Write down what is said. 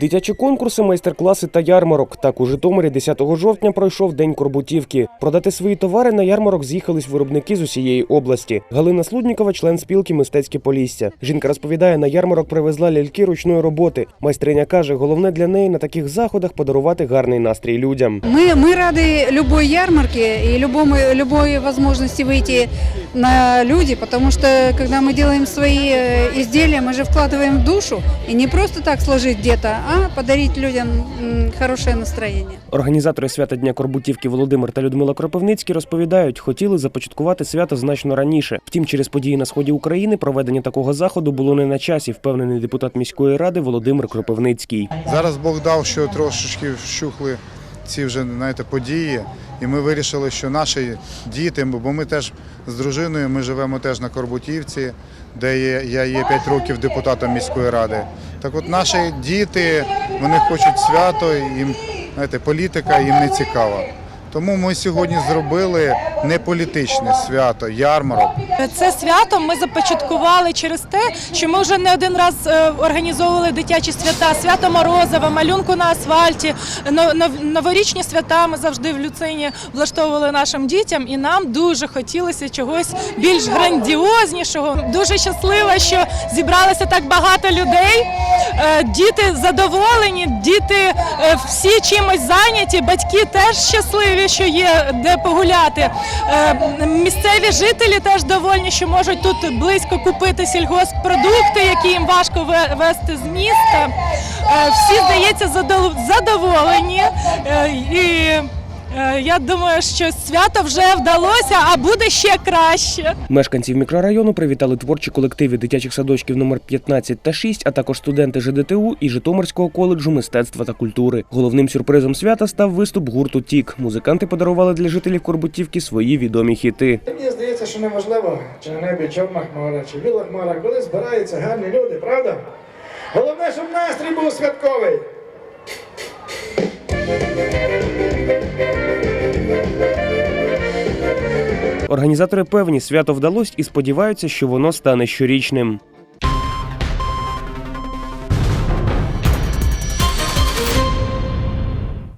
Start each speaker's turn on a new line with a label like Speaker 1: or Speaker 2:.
Speaker 1: Дитячі конкурси, майстер-класи та ярмарок. Так у Житомирі 10 жовтня пройшов день Корбутівки. Продати свої товари на ярмарок з'їхались виробники з усієї області. Галина Слуднікова, член спілки Мистецьке Полісся. Жінка розповідає, на ярмарок привезла ляльки ручної роботи. Майстриня каже, головне для неї на таких заходах подарувати гарний настрій людям.
Speaker 2: Мы, мы рады любой ярмарке и любому, любой возможности выйти на люди, потому что когда мы делаем свои э, изделия, мы же вкладываем в душу, и не просто так сложить где-то, а подарить людям хороше хорошее настроение.
Speaker 1: Організатори свята Дня Корбутівки Володимир та Людмила Кропивницькі розповідають, хотіли започаткувати свято значно раніше. Втім, через події на сході України проведення такого заходу було не на часі, впевнений депутат міської ради Володимир Кропивницький.
Speaker 3: Зараз Бог дав, що трошечки вщухли ці вже знаєте, події, і ми вирішили, що наші діти, бо ми теж з дружиною, ми живемо теж на Корбутівці, де є, я є 5 років депутатом міської ради. Так от наші діти, вони хочуть свято, їм знаєте, політика їм не цікава. Тому ми сьогодні зробили не політичне свято, ярмарок.
Speaker 4: Це свято ми започаткували через те, що ми вже не один раз е, організовували дитячі свята, свято Морозова, малюнку на асфальті, но- новорічні свята ми завжди в Люцині влаштовували нашим дітям, і нам дуже хотілося чогось більш грандіознішого. Дуже щаслива, що зібралося так багато людей. Е, Діти задоволені, діти е, всі чимось зайняті, батьки теж щасливі, що є де погуляти. Е, Місцеві жителі теж довольні, що можуть тут близько купити сільгосппродукти, які їм важко вести з міста. Всі, здається, задоволені. І я думаю, що свято вже вдалося, а буде ще краще.
Speaker 1: Мешканців мікрорайону привітали творчі колективи дитячих садочків номер 15 та 6, а також студенти ЖДТУ і Житомирського коледжу мистецтва та культури. Головним сюрпризом свята став виступ гурту Тік. Музиканти подарували для жителів Корбутівки свої відомі хіти.
Speaker 5: Мені здається, що неможливо, чи на небі чорна хмара, чи біла хмара, коли збираються гарні люди, правда? Головне, щоб настрій був святковий.
Speaker 1: Організатори певні, свято вдалось і сподіваються, що воно стане щорічним.